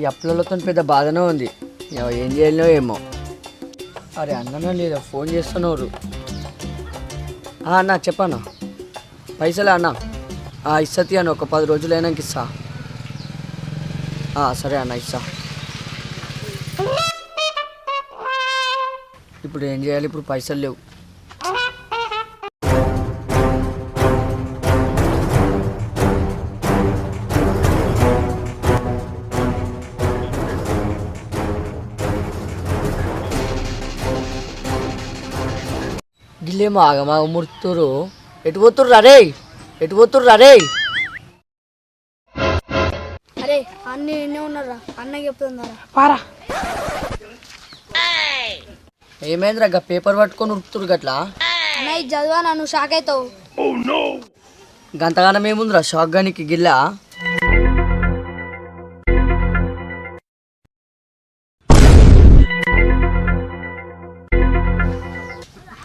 ఈ అప్పులతో పెద్ద బాధనే ఉంది. ఏం చేయాలో ఏమో. అరే అన్ననా లేదా ఫోన్ చేస్తున్నారు. అన్న చెప్పన్నా పైసలే అన్న? ఆ, ఇస్తతి అన్న ఒక పది రోజులు అయినాక ఇస్తా సరే అన్న ఇస్తా ఇప్పుడు ఏం చేయాలి? ఇప్పుడు పైసలు లేవు. గిల్లేమో ఆగమా ముడుతురు. ఎటు పోతుర్రు అరే ఎటు పోతుర్రు అరే అరే అన్న ఎన్నే ఉన్నారా అన్న చెప్తున్నారా పారా. ఏమైందిరా గా పేపర్ పట్టుకొని ఉరుకుతురు గట్లా? ఇది చదివా నువ్వు షాక్ అవుతావు. గంతగానం ఏముందిరా షాక్ గానికి గిల్లా?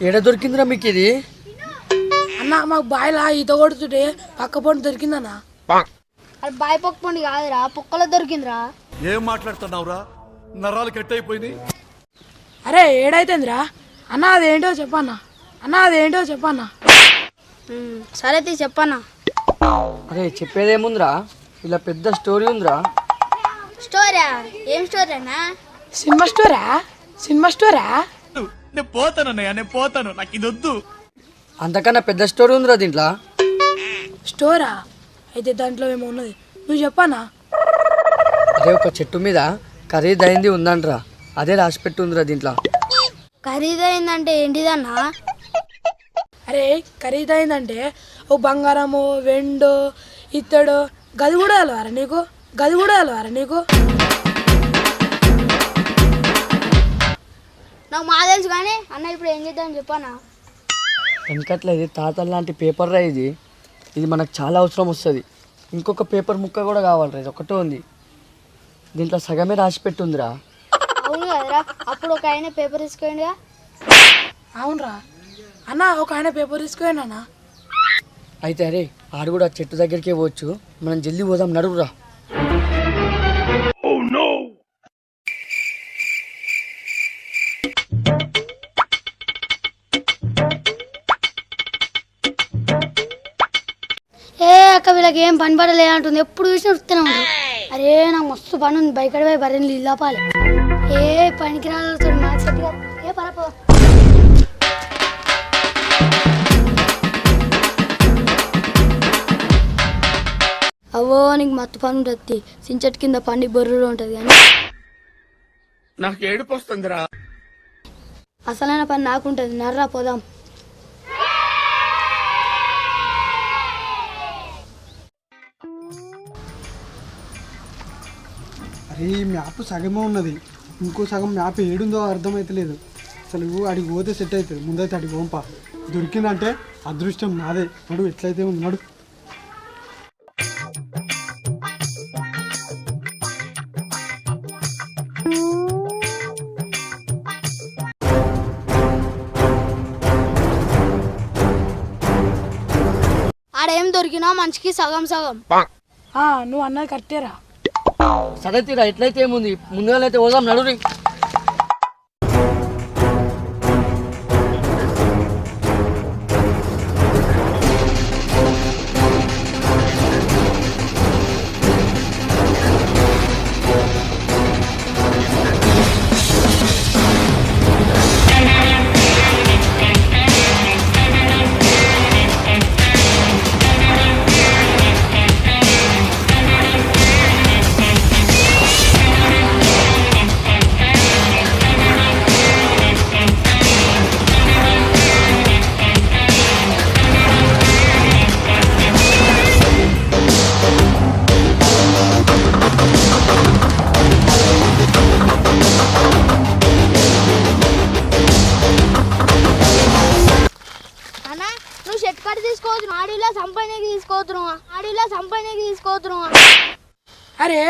ఎడ దొరికిందిరా మీకు ఇది? అన్న మాకు బాయిలా ఈత కొడుతుంటే పక్క పొంటి దొరికిందన్న. అది బాయ్ పొక్కండి కాదురా పొక్కలో దొరికిందిరా. ఏం మాట్లాడుతున్నావురా? నరాలు కట్ అయిపోయినాయి అరే ఏడైతుందిరా. అన్న అదేంటో చెప్పన్న. అన్న అదేంటో చెప్పన్న. సరే తీ చెప్పన్నా. అరే చెప్పేదేముందిరా? ఇలా పెద్ద స్టోరీ ఉందిరా. స్టోరీ? ఏం స్టోరీ అన్నా? సినిమా స్టోరా? సినిమా స్టోరా? నేను పోతానన్నయ్య నేను పోతాను. నాకు ఇది వద్దు. అంతకన్నా పెద్ద స్టోరీ ఉందిరా దీంట్లో? స్టోరా? అయితే దాంట్లో ఏమో ఉన్నది. నువ్వు చెప్పన్నా. అదే ఒక చెట్టు మీద ఖరీదైంది ఉందంట్రా. అదే రాసి పెట్టి ఉందిరా దీంట్లో. ఖరీదైందంటే ఏంటిదన్నా? అరే ఖరీదైందంటే ఓ బంగారము వెండు ఇత్తడు గది కూడా తెలవారా నీకు? గది కూడా తెలవారా నీకు? నాకు మా తెలుసు కానీ అన్న ఇప్పుడు ఏం చేద్దాం చెప్పన్నా వెనకట్ల ఇది తాతల లాంటి పేపర్ రా ఇది. ఇది మనకు చాలా అవసరం వస్తుంది. ఇంకొక పేపర్ ముక్క కూడా కావాలిరా ఇది ఒకటే ఉంది. దీంట్లో సగమే రాసి పెట్టి ఉందిరా అవును కదరా అప్పుడు ఒక ఆయన పేపర్ తీసుకోండిగా అవునరా. అన్న ఒక ఆయన పేపర్ తీసుకుపోయాను అన్న. అయితే అరే ఆడు కూడా చెట్టు దగ్గరికే పోవచ్చు. మనం జల్దీ పోదాం నడువురా. ఏ అక్క వీళ్ళకి ఏం పని పడలే అంటుంది. ఎప్పుడు చూసినా వస్తూనే ఉంటారు అరే నాకు మస్తు పని ఉంది. బైక్ పోయి బర్రెని నీళ్ళపాలి ఏ పనికి రాలేదు నాకు కాదు. ఏ పరపో అవో నీకు మత్తు పని ఉంటుంది సించట్ కింద పండి బొర్రులో ఉంటుంది కానీ. నాకు ఏడుపు వస్తుందిరా. అసలైన పని నాకుంటుంది. నర్రా పోదాం. అరే మ్యాప్ సగమే ఉన్నది. ఇంకో సగం మ్యాప్ ఏడుందో అర్థమైతలేదు. అసలు అడిగి పోతే సెట్ అవుతుంది ముందైతే అడిగి పంప. దొరికిందంటే అదృష్టం నాదే. నడు ఎట్లయితే ఉంది నడు. ఆడేం దొరికినా మనిషికి సగం సగం. ఆ, నువ్వు అన్నది కరెక్టేరా సరే తీరా ఎట్లయితే ఏముంది? ముందుగానైతే పోదాం నడురి. తీసుకోవచ్చు అరే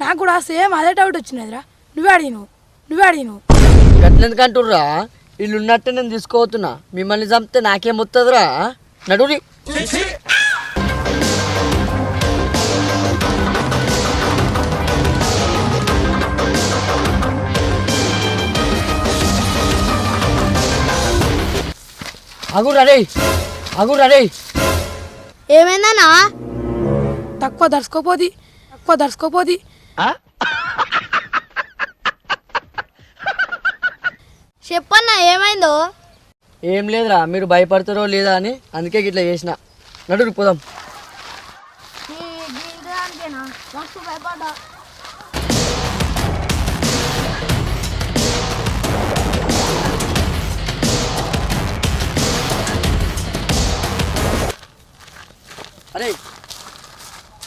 నాకు కూడా సేమ్ అదే డౌట్ వచ్చినదిరా. నువ్వే అడిగి నువ్వు నువ్వే అడిగి నువ్వు గట్లెందుకు అంటుర్రా వీళ్ళు ఉన్నట్టే నేను తీసుకోతున్నా మిమ్మల్ని చంపితే నాకేం వస్తుందిరా నడురి. అగు రడే అగు రడే ఏమైందన్నా? తక్కువ దర్శకోపోది తక్కువ దర్శకోపోది చెప్పన్నా ఏమైందో? ఏం లేదురా మీరు భయపడతారో లేదా అని అందుకే ఇట్లా చేసిన. నడురు పోదాం.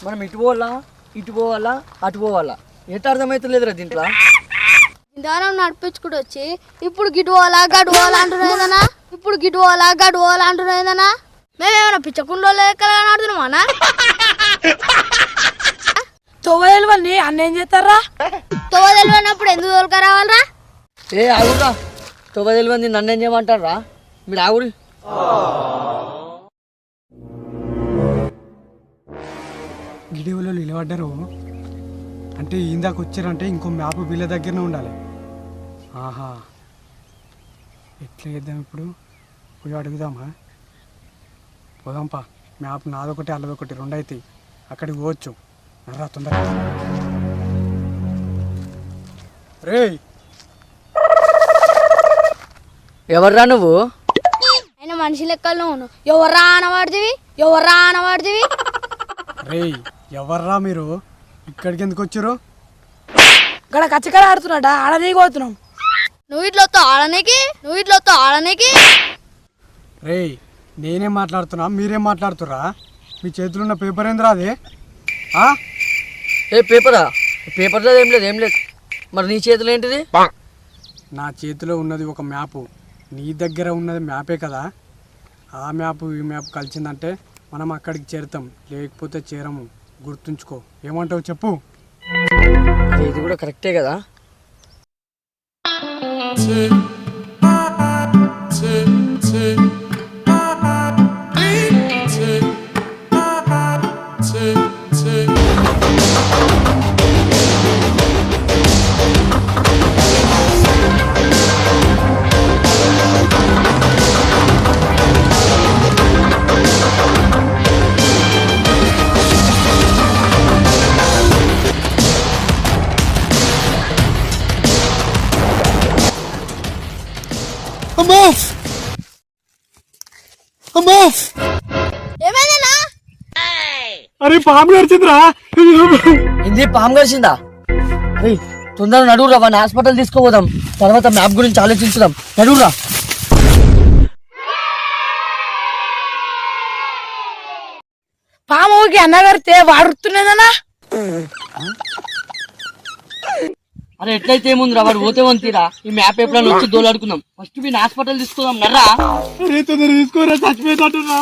మనం ఇటు పోవాలా ఇటు పోవాలా అటు పోవాలా? ఎట్ అర్థమవుతలేదురా దీంట్లో? ఇంతగానం నడిపించుకుంటూ వచ్చి ఇప్పుడు గిటు పోవాలా గడు పోవాలా అంటున్నాయిదనా ఇప్పుడు గిటు పోవాలా గడు పోవాలా అంటున్నాయిదనా మేమేమైనా పిచ్చకుండా లెక్కలు ఆడుతున్నామా తొవ్వదేలు వాళ్ళని అన్న ఏం చేస్తారా? తోవ తెలియనప్పుడు ఎందుకు తోలుక రావాలరా? ఏ ఆగురా మంది నన్ను ఏం చేయమంటారా మీరు ఆగురి గిడివలో నిలబడ్డారు. అంటే ఇందాక వచ్చారంటే ఇంకో మ్యాప్ వీళ్ళ దగ్గరనే ఉండాలి. ఆహా. ఎట్లా చేద్దాం ఇప్పుడు? పోయి అడుగుదామా? పోదాంపా. మ్యాప్ నాదొకటి అల్లదొకటి రెండు అవుతాయి అక్కడికి పోవచ్చు. నర్రా తొందరగా. రే ఎవర్రా నువ్వు? ఆయన మనిషి లెక్కల్లో ఉన్నావు. ఎవర్రా అనవాడిదివి ఎవర్రా అనవాడిదివి రే ఎవర్రా మీరు? ఇక్కడికి ఎందుకు వచ్చారు? ఇక్కడ కచ్చకర ఆడుతున్నాడా? ఆడనీకి పోతున్నాం. నువ్వు ఇట్లా వస్తావు ఆడనీకి? నువ్వు ఇట్లా వస్తావు ఆడనీకి? రే నేనేం మాట్లాడుతున్నా? మీరేం మాట్లాడుతురా మీ చేతిలో ఉన్న పేపర్ ఏందిరా అది? ఆ? ఏ పేపరా? పేపర్లో ఏం లేదు ఏం లేదు. మరి నీ చేతిలో ఏంటిది? నా చేతిలో ఉన్నది ఒక మ్యాపు. నీ దగ్గర ఉన్నది మ్యాపే కదా. ఆ మ్యాప్ ఈ మ్యాప్ కలిసిందంటే మనం అక్కడికి చేరుతాం లేకపోతే చేరము. గుర్తుంచుకో. ఏమంటావు చెప్పు? ఇది కూడా కరెక్టే కదా? అమ్మా అమ్మా ఏమైందన్నా? అరే పాము నడిచిందిరా. ఇది పాము ఏయ్, తొందరగా నడువురా వాడిని హాస్పిటల్ తీసుకుపోదాం. తర్వాత మ్యాప్ గురించి ఆలోచించుదాం. నడువురా. పాముకి అన్న కడితే వాడుతున్నదన్నా? అరే ఎట్లయితే ఏముంది వాడు పోతే వంతీరా ఈ మ్యాప్ ఎప్పుడైనా వచ్చి దోలాడుకుందాం. ఫస్ట్ మీ హాస్పిటల్ తీసుకుందాం నర్రా. తీసుకోరా చచ్చిపోయినట్టున్నా